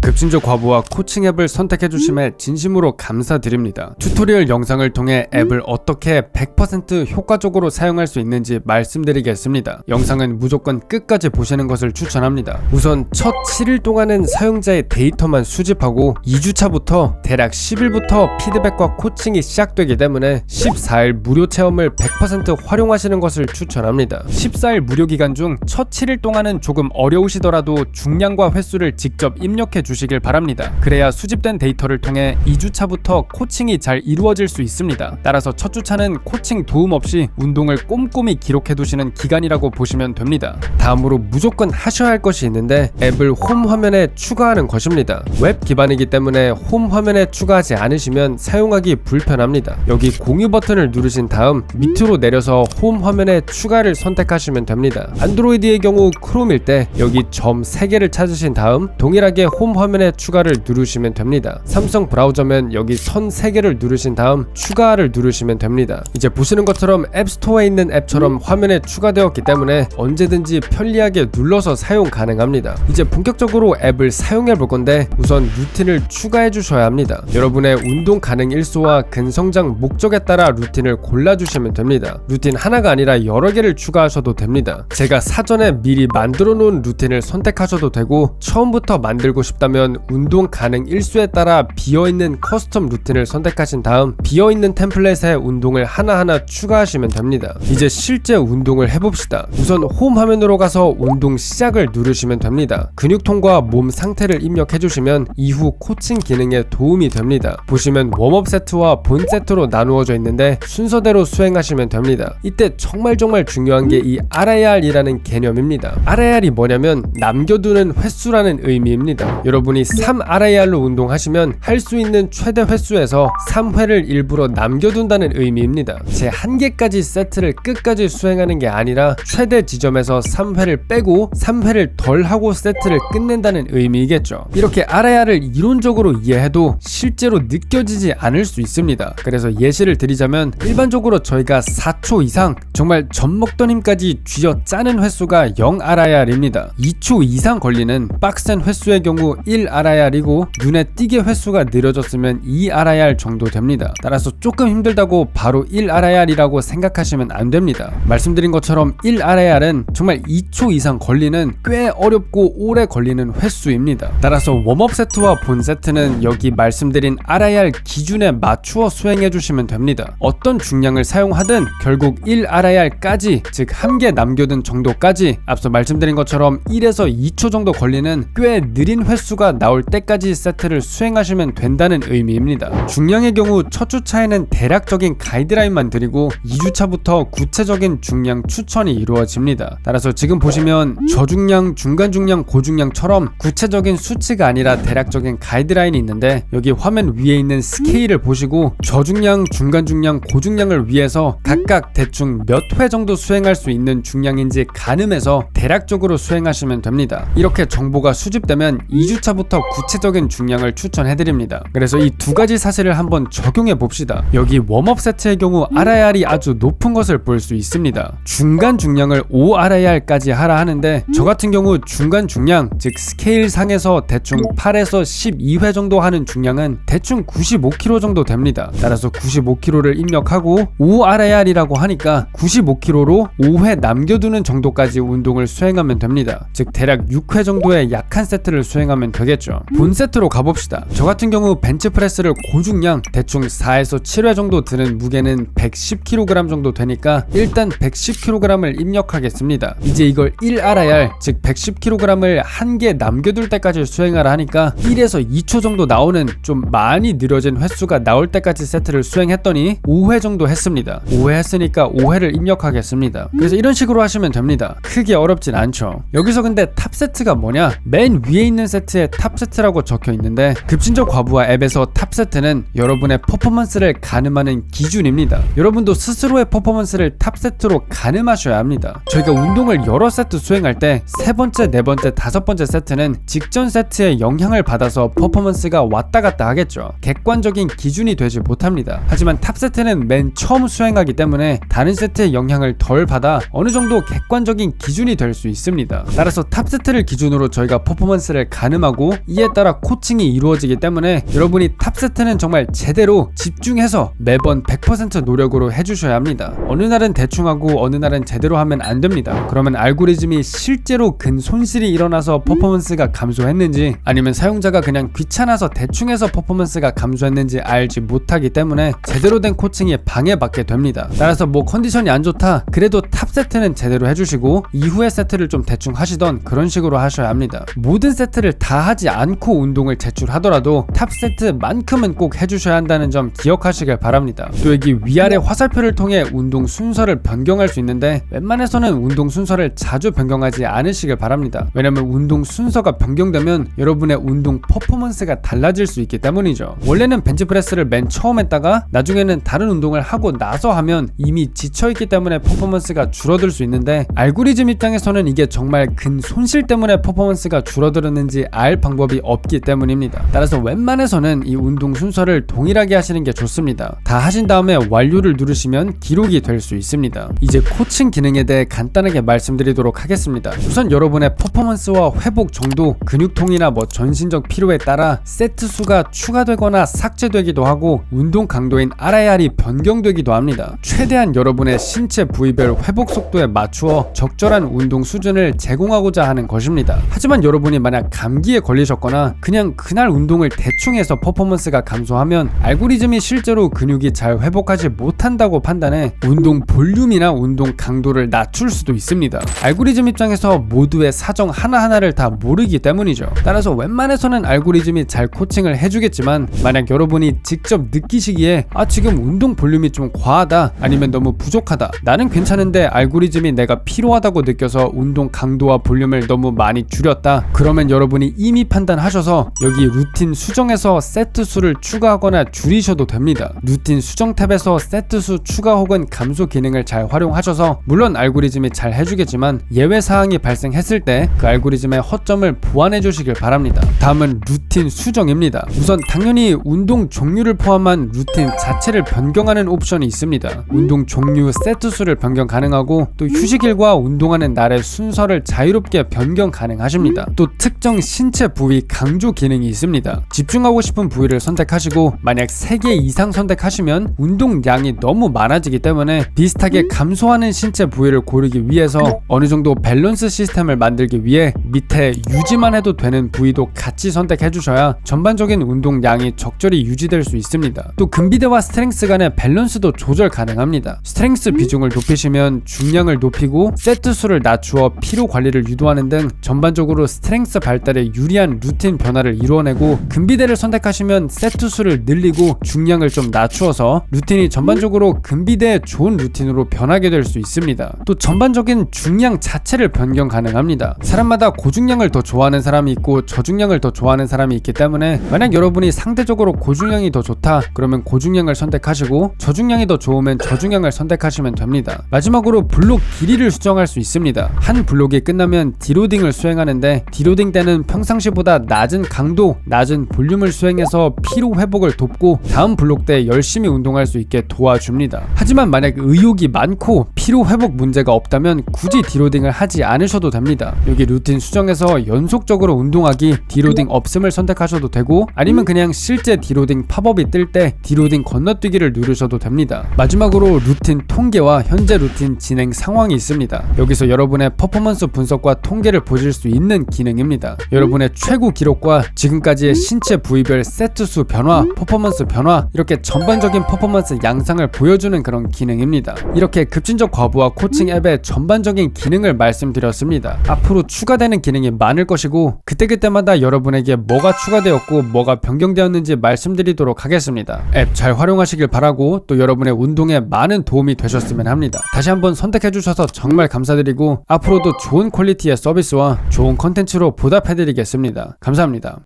급진조 과부와 코칭 앱을 선택해 주심에 진심으로 감사드립니다. 튜토리얼 영상을 통해 앱을 어떻게 100% 효과적으로 사용할 수 있는지 말씀드리겠습니다. 영상은 무조건 끝까지 보시는 것을 추천합니다. 우선 첫 7일 동안은 사용자의 데이터만 수집하고 2주차부터 대략 10일부터 피드백과 코칭이 시작되기 때문에 14일 무료 체험을 100% 활용하시는 것을 추천합니다. 14일 무료 기간 중 첫 7일 동안은 조금 어려우시더라도 중량과 횟수를 직접 입력해 주 시길 바랍니다. 그래야 수집된 데이터를 통해 2주차부터 코칭이 잘 이루어질 수 있습니다. 따라서 첫 주차는 코칭 도움 없이 운동을 꼼꼼히 기록해 두시는 기간이라고 보시면 됩니다. 다음으로 무조건 하셔야 할 것이 있는데 앱을 홈 화면에 추가하는 것입니다. 웹 기반이기 때문에 홈 화면에 추가하지 않으시면 사용하기 불편합니다. 여기 공유 버튼을 누르신 다음 밑으로 내려서 홈 화면에 추가를 선택하시면 됩니다. 안드로이드의 경우 크롬일 때 여기 점 3개를 찾으신 다음 동일하게 홈 화면에 추가를 누르시면 됩니다. 삼성 브라우저면 여기 선 3개를 누르신 다음 추가를 누르시면 됩니다. 이제 보시는 것처럼 앱스토어에 있는 앱처럼 화면에 추가되었기 때문에 언제든지 편리하게 눌러서 사용 가능합니다. 이제 본격적으로 앱을 사용해 볼 건데 우선 루틴을 추가해 주셔야 합니다. 여러분의 운동 가능 일소와 근성장 목적에 따라 루틴을 골라 주시면 됩니다. 루틴 하나가 아니라 여러 개를 추가하셔도 됩니다. 제가 사전에 미리 만들어 놓은 루틴을 선택하셔도 되고 처음부터 만들고 싶다면 운동 가능 일수에 따라 비어있는 커스텀 루틴을 선택하신 다음 비어있는 템플릿에 운동을 하나하나 추가하시면 됩니다. 이제 실제 운동을 해봅시다. 우선 홈 화면으로 가서 운동 시작을 누르시면 됩니다. 근육통과 몸 상태를 입력해주시면 이후 코칭 기능에 도움이 됩니다. 보시면 웜업 세트와 본 세트로 나누어져 있는데 순서대로 수행하시면 됩니다. 이때 정말 정말 중요한 게 이 RIR이라는 개념입니다. RIR이 뭐냐면 남겨두는 횟수라는 의미입니다. 여러분 이 3 RIR로 운동하시면 할 수 있는 최대 횟수에서 3회를 일부러 남겨둔다는 의미입니다. 제 한계까지 세트를 끝까지 수행하는 게 아니라 최대 지점에서 3회를 빼고 3회를 덜 하고 세트를 끝낸다는 의미이겠죠. 이렇게 RIR을 이론적으로 이해해도 실제로 느껴지지 않을 수 있습니다. 그래서 예시를 드리자면 일반적으로 저희가 4초 이상 정말 젖 먹던 힘까지 쥐어 짜는 횟수가 0 RIR입니다. 2초 이상 걸리는 빡센 횟수의 경우 1 RIR이고 눈에 띄게 횟수가 느려졌으면 2 RIR 정도 됩니다. 따라서 조금 힘들다고 바로 1 RIR이라고 생각하시면 안 됩니다. 말씀드린 것처럼 1 RIR은 정말 2초 이상 걸리는 꽤 어렵고 오래 걸리는 횟수입니다. 따라서 웜업 세트와 본 세트는 여기 말씀드린 RIR 기준에 맞추어 수행해 주시면 됩니다. 어떤 중량을 사용하든 결국 1 RIR까지 즉 한 개 남겨둔 정도까지 앞서 말씀드린 것처럼 1에서 2초 정도 걸리는 꽤 느린 횟수가 나올 때까지 세트를 수행하시면 된다는 의미입니다. 중량의 경우 첫 주차에는 대략적인 가이드라인만 드리고 2주차부터 구체적인 중량 추천이 이루어집니다. 따라서 지금 보시면 저중량, 중간 중량, 고중량처럼 구체적인 수치가 아니라 대략적인 가이드라인이 있는데 여기 화면 위에 있는 스케일을 보시고 저중량, 중간 중량, 고중량을 위해서 각각 대충 몇 회 정도 수행할 수 있는 중량인지 가늠해서 대략적으로 수행하시면 됩니다. 이렇게 정보가 수집되면 2주차 부터 구체적인 중량을 추천해드립니다. 그래서 이 두 가지 사실을 한번 적용해 봅시다. 여기 웜업 세트의 경우 RIR이 아주 높은 것을 볼 수 있습니다. 중간 중량을 5 RIR까지 하라 하는데 저 같은 경우 중간 중량 즉 스케일 상에서 대충 8에서 12회 정도 하는 중량은 대충 95kg 정도 됩니다. 따라서 95kg를 입력하고 5 RIR이라고 하니까 95kg로 5회 남겨두는 정도까지 운동을 수행하면 됩니다. 즉 대략 6회 정도의 약한 세트를 수행하면 되겠죠. 본 세트로 가봅시다. 저 같은 경우 벤치프레스를 고중량 대충 4에서 7회 정도 드는 무게는 110kg 정도 되니까 일단 110kg을 입력하겠습니다. 이제 이걸 1 RIR 즉 110kg을 한 개 남겨둘 때까지 수행하라 하니까 1에서 2초 정도 나오는 좀 많이 느려진 횟수가 나올 때까지 세트를 수행했더니 5회 정도 했습니다. 5회 했으니까 5회를 입력하겠습니다. 그래서 이런 식으로 하시면 됩니다. 크게 어렵진 않죠. 여기서 근데 탑 세트가 뭐냐? 맨 위에 있는 세트에 탑 세트라고 적혀 있는데 급진적 과부하 앱에서 탑 세트는 여러분의 퍼포먼스를 가늠하는 기준입니다. 여러분도 스스로의 퍼포먼스를 탑 세트로 가늠하셔야 합니다. 저희가 운동을 여러 세트 수행할 때 세 번째, 네 번째, 다섯 번째 세트는 직전 세트에 영향을 받아서 퍼포먼스가 왔다 갔다 하겠죠. 객관적인 기준이 되지 못합니다. 하지만 탑 세트는 맨 처음 수행하기 때문에 다른 세트의 영향을 덜 받아 어느 정도 객관적인 기준이 될 수 있습니다. 따라서 탑 세트를 기준으로 저희가 퍼포먼스를 가늠하고 집중하고 이에 따라 코칭이 이루어지기 때문에 여러분이 탑 세트는 정말 제대로 집중해서 매번 100% 노력으로 해주셔야 합니다. 어느 날은 대충 하고 어느 날은 제대로 하면 안 됩니다. 그러면 알고리즘이 실제로 근 손실이 일어나서 퍼포먼스가 감소했는지 아니면 사용자가 그냥 귀찮아서 대충 해서 퍼포먼스가 감소했는지 알지 못하기 때문에 제대로 된 코칭이 방해받게 됩니다. 따라서 뭐 컨디션이 안 좋다 그래도 탑 세트는 제대로 해주시고 이후의 세트를 좀 대충 하시던 그런 식으로 하셔야 합니다. 모든 세트를 다 하지 않고 운동을 제출하더라도 탑 세트만큼은 꼭 해주셔야 한다는 점 기억하시길 바랍니다. 또 여기 위아래 화살표를 통해 운동 순서를 변경할 수 있는데 웬만해서는 운동 순서를 자주 변경하지 않으시길 바랍니다. 왜냐면 운동 순서가 변경되면 여러분의 운동 퍼포먼스가 달라질 수 있기 때문이죠. 원래는 벤치프레스를 맨 처음 했다가 나중에는 다른 운동을 하고 나서 하면 이미 지쳐있기 때문에 퍼포먼스가 줄어들 수 있는데 알고리즘 입장에서는 이게 정말 근 손실 때문에 퍼포먼스가 줄어들었는지 알 방법이 없기 때문입니다. 따라서 웬만해서는 이 운동 순서를 동일하게 하시는 게 좋습니다. 다 하신 다음에 완료를 누르시면 기록이 될 수 있습니다. 이제 코칭 기능에 대해 간단하게 말씀드리도록 하겠습니다. 우선 여러분의 퍼포먼스와 회복 정도, 근육통이나 뭐 전신적 피로에 따라 세트 수가 추가되거나 삭제되기도 하고 운동 강도인 RIR이 변경되기도 합니다. 최대한 여러분의 신체 부위별 회복 속도에 맞추어 적절한 운동 수준을 제공하고자 하는 것입니다. 하지만 여러분이 만약 감기에 걸리셨거나 그냥 그날 운동을 대충 해서 퍼포먼스가 감소하면 알고리즘이 실제로 근육이 잘 회복하지 못한다고 판단해 운동 볼륨이나 운동 강도를 낮출 수도 있습니다. 알고리즘 입장에서 모두의 사정 하나하나를 다 모르기 때문이죠. 따라서 웬만해서는 알고리즘이 잘 코칭을 해주겠지만 만약 여러분이 직접 느끼시기에 아 지금 운동 볼륨이 좀 과하다 아니면 너무 부족하다 나는 괜찮은데 알고리즘이 내가 필요하다고 느껴서 운동 강도와 볼륨을 너무 많이 줄였다 그러면 여러분이 이미 판단하셔서 여기 루틴 수정에서 세트 수를 추가하거나 줄이셔도 됩니다. 루틴 수정 탭에서 세트 수 추가 혹은 감소 기능을 잘 활용하셔서 물론 알고리즘이 잘 해주겠지만 예외 사항이 발생했을 때 그 알고리즘의 허점을 보완해 주시길 바랍니다. 다음은 루틴 수정입니다. 우선 당연히 운동 종류를 포함한 루틴 자체를 변경하는 옵션이 있습니다. 운동 종류 세트 수를 변경 가능하고 또 휴식일과 운동하는 날의 순서를 자유롭게 변경 가능하십니다. 또 특정 신체 부위 강조 기능이 있습니다 집중하고 싶은 부위를 선택하시고 만약 3개 이상 선택하시면 운동량이 너무 많아지기 때문에 비슷하게 감소하는 신체 부위를 고르기 위해서 어느 정도 밸런스 시스템을 만들기 위해 밑에 유지만 해도 되는 부위도 같이 선택해 주셔야 전반적인 운동량이 적절히 유지될 수 있습니다. 또 근비대와 스트렝스 간의 밸런스도 조절 가능합니다. 스트렝스 비중을 높이시면 중량을 높이고 세트 수를 낮추어 피로 관리를 유도하는 등 전반적으로 스트렝스 발달에 유리 한 루틴 변화를 이루어내고 근비대를 선택하시면 세트 수를 늘리고 중량을 좀 낮추어서 루틴이 전반적으로 근비대에 좋은 루틴으로 변하게 될 수 있습니다. 또 전반적인 중량 자체를 변경 가능합니다. 사람마다 고중량을 더 좋아하는 사람이 있고 저중량을 더 좋아하는 사람이 있기 때문에 만약 여러분이 상대적으로 고중량이 더 좋다 그러면 고중량을 선택하시고 저중량이 더 좋으면 저중량을 선택하시면 됩니다. 마지막으로 블록 길이를 수정할 수 있습니다. 한 블록이 끝나면 디로딩을 수행하는데 디로딩 때는 평 상시보다 낮은 강도, 낮은 볼륨을 수행해서 피로 회복을 돕고 다음 블록 때 열심히 운동할 수 있게 도와줍니다. 하지만 만약 의욕이 많고 피로 회복 문제가 없다면 굳이 디로딩을 하지 않으셔도 됩니다. 여기 루틴 수정에서 연속적으로 운동하기 디로딩 없음을 선택하셔도 되고 아니면 그냥 실제 디로딩 팝업이 뜰 때 디로딩 건너뛰기를 누르셔도 됩니다. 마지막으로 루틴 통계와 현재 루틴 진행 상황이 있습니다. 여기서 여러분의 퍼포먼스 분석과 통계를 보실 수 있는 기능입니다. 여러분 의 최고 기록과 지금까지의 신체 부위별 세트 수 변화, 퍼포먼스 변화 이렇게 전반적인 퍼포먼스 양상을 보여주는 그런 기능입니다. 이렇게 급진적 과부하 코칭 앱의 전반적인 기능을 말씀드렸습니다. 앞으로 추가되는 기능이 많을 것이고 그때그때마다 여러분에게 뭐가 추가되었고 뭐가 변경되었는지 말씀드리도록 하겠습니다. 앱 잘 활용하시길 바라고 또 여러분의 운동에 많은 도움이 되셨으면 합니다. 다시 한번 선택해 주셔서 정말 감사드리고 앞으로도 좋은 퀄리티의 서비스와 좋은 컨텐츠로 보답해 드리겠 습니다. 감사합니다.